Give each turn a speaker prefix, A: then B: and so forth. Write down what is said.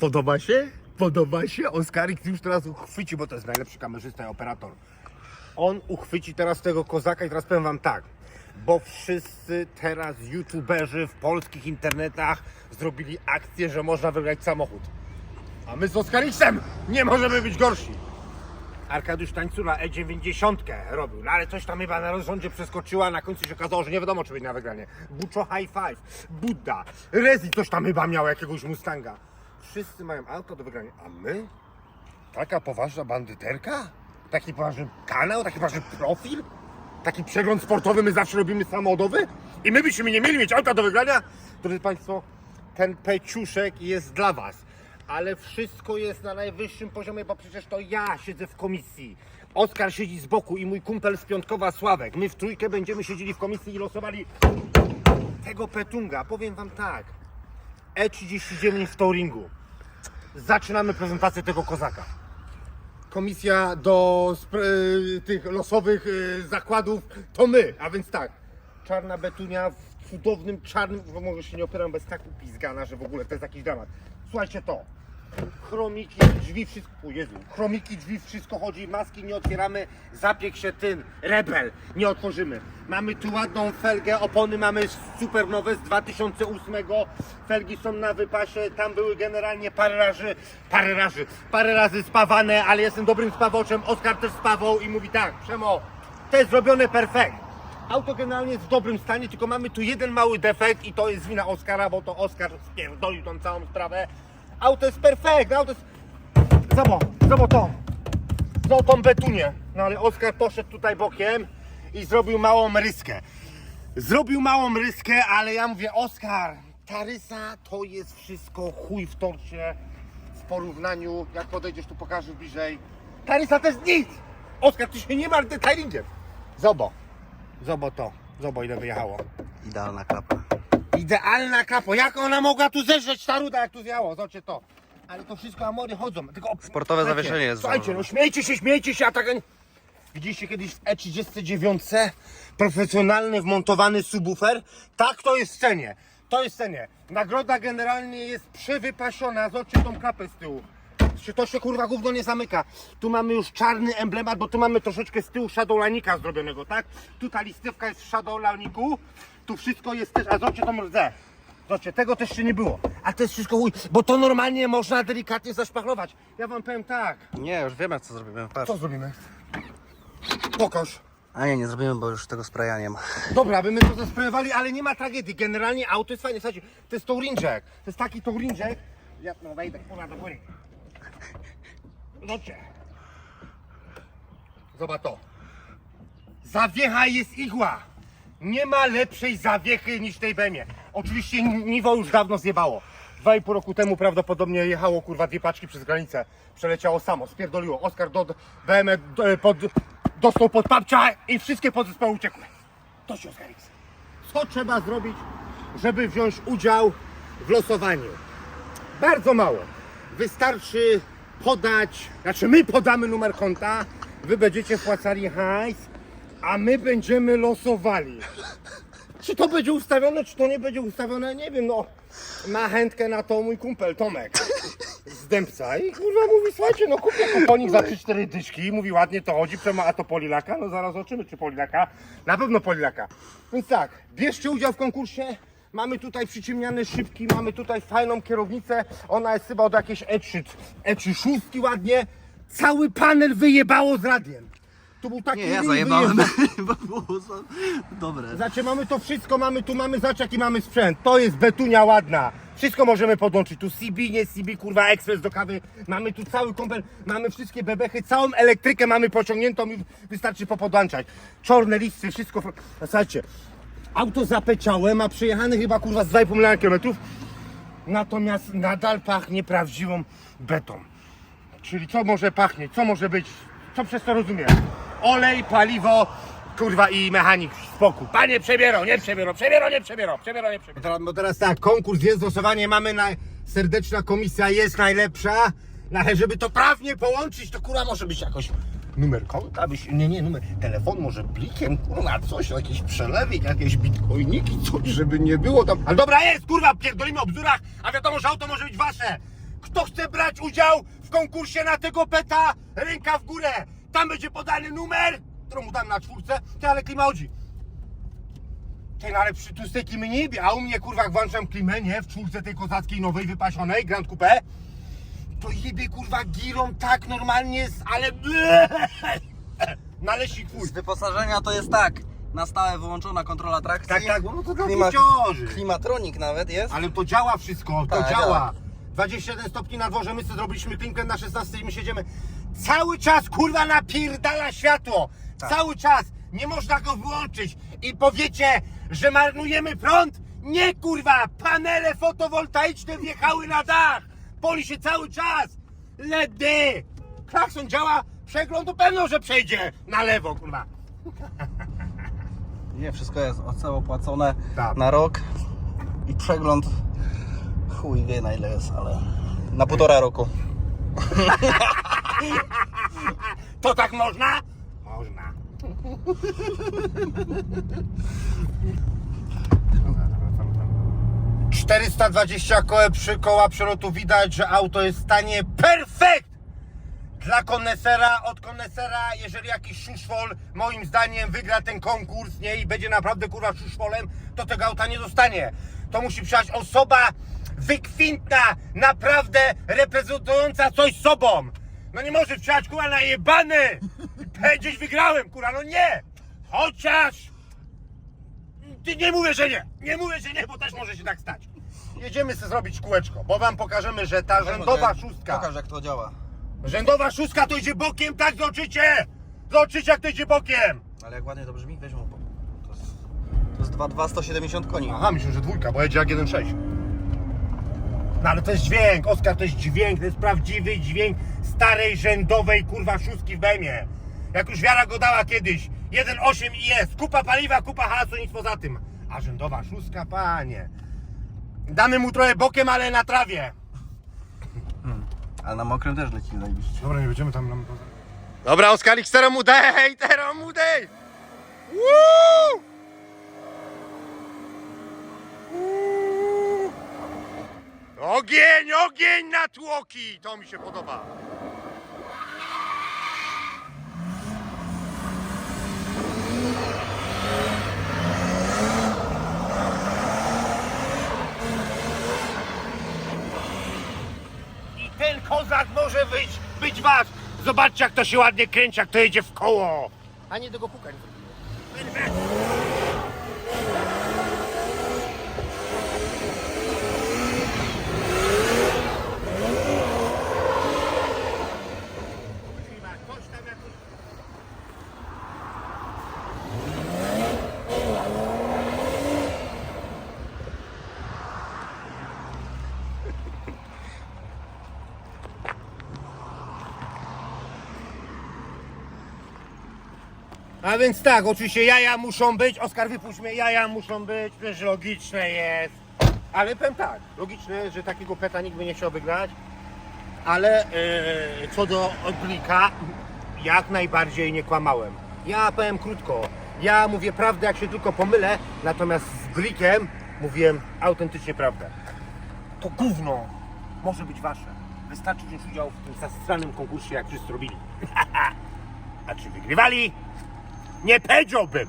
A: Podoba się? Podoba się? Oskarik już teraz uchwyci, bo to jest najlepszy kamerzysta i operator. On uchwyci teraz tego kozaka i teraz powiem wam tak. Bo wszyscy teraz youtuberzy w polskich internetach zrobili akcję, że można wygrać samochód. A my z Oskariksem nie możemy być gorsi. Arkadiusz Tańcula E90 robił, no ale coś tam chyba na rozrządzie przeskoczyła, na końcu się okazało, że nie wiadomo czy będzie na wygranie. Buczo High Five, Buddha, Rezi coś tam chyba miał, jakiegoś Mustanga. Wszyscy mają auto do wygrania, a my? Taka poważna bandyterka? Taki poważny kanał, taki poważny profil? Taki przegląd sportowy my zawsze robimy samochodowy? I my byśmy nie mieli mieć auta do wygrania? Drodzy Państwo, ten peciuszek jest dla Was. Ale wszystko jest na najwyższym poziomie, bo przecież to ja siedzę w komisji. Oskar siedzi z boku i mój kumpel z Piątkowa Sławek. My w trójkę będziemy siedzieli w komisji i losowali tego petunga. Powiem Wam tak. E39 w touringu. Zaczynamy prezentację tego kozaka komisja do y, tych losowych y, zakładów to my, a więc tak. Czarna betunia w cudownym czarnym, bo może się nie opieram bez tak upizgana, że w ogóle to jest jakiś dramat. Słuchajcie to. Chromiki, drzwi, wszystko, Jezu, chromiki, drzwi, wszystko chodzi, maski nie otwieramy, zapiek się ten, rebel, nie otworzymy. Mamy tu ładną felgę, opony mamy super nowe z 2008, felgi są na wypasie, tam były generalnie parę razy, parę razy, parę razy spawane, ale jestem dobrym spawoczem, Oskar też spawał i mówi tak, Przemo, to jest zrobione perfekt. Auto generalnie jest w dobrym stanie, tylko mamy tu jeden mały defekt i to jest wina Oskara, bo to Oskar spierdolił tą całą sprawę. Auto jest perfekt, auto jest... Zobacz, zobacz to. Zobacz tą betunię. No ale Oskar poszedł tutaj bokiem i zrobił małą ryskę. Zrobił małą ryskę, ale ja mówię, Oskar, ta rysa to jest wszystko chuj w torcie w porównaniu, jak podejdziesz tu pokażę bliżej. Ta rysa to jest nic! Oskar, ty się nie martw detailingiem. Zobo. Zobo to. Zobo ile wyjechało.
B: Idealna klapa.
A: Idealna kapo. Jak ona mogła tu zeżreć ta ruda, jak tu zwiało? Zobaczcie to. Ale to wszystko amory chodzą. Tylko
B: Sportowe
A: Słuchajcie,
B: zawieszenie jest
A: Słuchajcie, no
B: założone.
A: śmiejcie się, śmiejcie się, a tak... Widzieliście kiedyś w E39 profesjonalny wmontowany subwoofer? Tak to jest w cenie. To jest w cenie. Nagroda generalnie jest przewypasiona. Zobaczcie tą klapę z tyłu. Się- To się kurwa gówno nie zamyka. Tu mamy już czarny emblemat, bo tu mamy troszeczkę z tyłu Shadowlanika zrobionego, tak? Tu ta listewka jest w Shadowlaniku. Tu wszystko jest też, a zobaczcie tą rdzę. Zobaczcie, tego też jeszcze nie było. A to jest wszystko chuj, bo to normalnie można delikatnie zaszpachlować. Ja wam powiem tak.
B: Nie, już wiemy co zrobimy. Patrz.
A: Co zrobimy? Pokaż.
B: A nie, nie zrobimy, bo już tego spraya nie ma.
A: Dobra, by my to zasprayowali, ale nie ma tragedii. Generalnie auto jest fajne. Słuchajcie, to jest tourinżek. To jest taki tourinżek. Ja no wejdę kurwa do góry. Zobaczcie. Zobacz to. Zawiecha jest igła. Nie ma lepszej zawiechy niż tej Bemie. Oczywiście Niwo już dawno zjebało. Dwa i pół roku temu prawdopodobnie jechało kurwa dwie paczki przez granicę. Przeleciało samo, spierdoliło. Oskar do BMW do, pod, dostał pod papcia i wszystkie podzespoły uciekły. To się Oskar. Co trzeba zrobić, żeby wziąć udział w losowaniu? Bardzo mało. Wystarczy podać, znaczy my podamy numer konta, wy będziecie wpłacali hajs, a my będziemy losowali. Czy to będzie ustawione, czy to nie będzie ustawione, nie wiem, no. Ma chętkę na to mój kumpel Tomek z Dębca i kurwa mówi, słuchajcie, no kupię kuponik za 3-4 dyszki, mówi ładnie to chodzi, przema, a to Polilaka, no zaraz zobaczymy czy Polilaka, na pewno Polilaka. Więc tak, bierzcie udział w konkursie, mamy tutaj przyciemniane szybki, mamy tutaj fajną kierownicę, ona jest chyba od jakiejś E3, E3 szóstki ładnie, cały panel wyjebało z radiem. Tu był taki
B: Nie, ja zajebałem, bo było za... dobre.
A: Znaczy mamy to wszystko, mamy tu, mamy zacz jaki mamy sprzęt. To jest betunia ładna. Wszystko możemy podłączyć. Tu CB, nie CB, kurwa, ekspres do kawy. Mamy tu cały kompel, mamy wszystkie bebechy, całą elektrykę mamy pociągniętą i wystarczy popodłączać. Czarne listy, wszystko. Słuchajcie, auto zapeciałe, ma przejechane chyba kurwa z 2,5 miliona kilometrów. Natomiast nadal pachnie prawdziwą betą. Czyli co może pachnieć, co może być, co przez to rozumiem? Olej, paliwo, kurwa i mechanik, spokój. Panie przebiero, nie przebiero, przebiero, nie przebiero, przebiero, nie przebiero. Teraz, bo teraz tak, konkurs jest, losowanie mamy, na, serdeczna komisja jest najlepsza, no, ale żeby to prawnie połączyć, to kurwa może być jakoś numer konta, byś, nie, nie, numer, telefon może blikiem, kurwa, coś, jakieś przelewik, jakieś bitcoiniki, coś, żeby nie było tam. Ale dobra jest, kurwa, pierdolimy o bzdurach, a wiadomo, że auto może być wasze. Kto chce brać udział w konkursie na tego peta? Ręka w górę. Tam będzie podany numer, którą dam na czwórce. Ty, ale klima chodzi. Ty, no ale przy tłustej klimy nie a u mnie kurwa włączam klimę, nie? W czwórce tej kozackiej nowej, wypasionej, Grand Coupe, to jebie kurwa girą tak normalnie, z, ale... Naleśnik twój.
B: Z wyposażenia to jest tak. Na stałe wyłączona kontrola trakcji.
A: Tak, tak, bo no to dla
B: Klima,
A: dzieciorzy.
B: klimatronik nawet jest.
A: Ale to działa wszystko, to
B: Tak,
A: działa.
B: działa.
A: 21 stopni na dworze, my sobie zrobiliśmy klimkę na 16 i my siedzimy. Cały czas kurwa napierdala światło.
B: Tak.
A: Cały czas. Nie można go wyłączyć. I powiecie, że marnujemy prąd? Nie kurwa! Panele fotowoltaiczne wjechały na dach! Poli się cały czas! LEDy! Klakson działa, przeglądu pewno, że przejdzie na lewo, kurwa.
B: Nie, wszystko jest opłacone
A: Tak.
B: na rok. I przegląd chuj wie na ile jest, ale na półtora roku.
A: To tak można? Można. ...420 koła, przy, koła przelotu widać, że auto jest w stanie perfekt! Dla konesera, od konesera, jeżeli jakiś szuszwol moim zdaniem wygra ten konkurs, nie, i będzie naprawdę kurwa szuszwolem, to tego auta nie dostanie. To musi przyjść osoba wykwintna, naprawdę reprezentująca coś sobą. No nie może przyjść kurwa najebany! Gdzieś wygrałem, kurwa, no nie! Chociaż... Ty nie mówię, że nie! Nie mówię, że nie, bo też może się tak stać. Jedziemy sobie zrobić kółeczko, bo wam pokażemy, że ta rzędowa szóstka...
B: Pokaż jak to działa.
A: Rzędowa szóstka to idzie bokiem, tak zobaczycie! Zobaczycie jak to idzie bokiem!
B: Ale jak ładnie to brzmi, weź mu. To jest, to jest 2, 170 koni.
A: Aha, myślę, że dwójka, bo jedzie jak 1.6. No ale to jest dźwięk, Oskar, to jest dźwięk, to jest prawdziwy dźwięk starej rzędowej kurwa szóstki w Bemie. Jak już wiara go dała kiedyś, 1.8 i jest, kupa paliwa, kupa hasu, nic poza tym. A rzędowa szóstka, panie. Damy mu trochę bokiem, ale na trawie.
B: Ale na mokrym też leci zajebiście.
A: Dobra, nie będziemy tam nam... Dobra, Oskarik, teraz mu dej, teraz mu dej! Woo! Woo! Ogień, ogień na tłoki! To mi się podoba. I ten kozak może być, być wasz. Zobaczcie, jak to się ładnie kręci, jak to jedzie w koło. A nie tego pukać. A więc tak, oczywiście jaja muszą być, Oskar wypuść mnie, jaja muszą być, przecież logiczne jest. Ale powiem tak, logiczne, że takiego peta nikt by nie chciał wygrać, ale e, co do odblika, jak najbardziej nie kłamałem. Ja powiem krótko, ja mówię prawdę jak się tylko pomylę, natomiast z blikiem mówiłem autentycznie prawdę. To gówno może być wasze. Wystarczy wziąć udział w tym zastranym konkursie, jak wszyscy robili. A czy wygrywali? Nie powiedziałbym,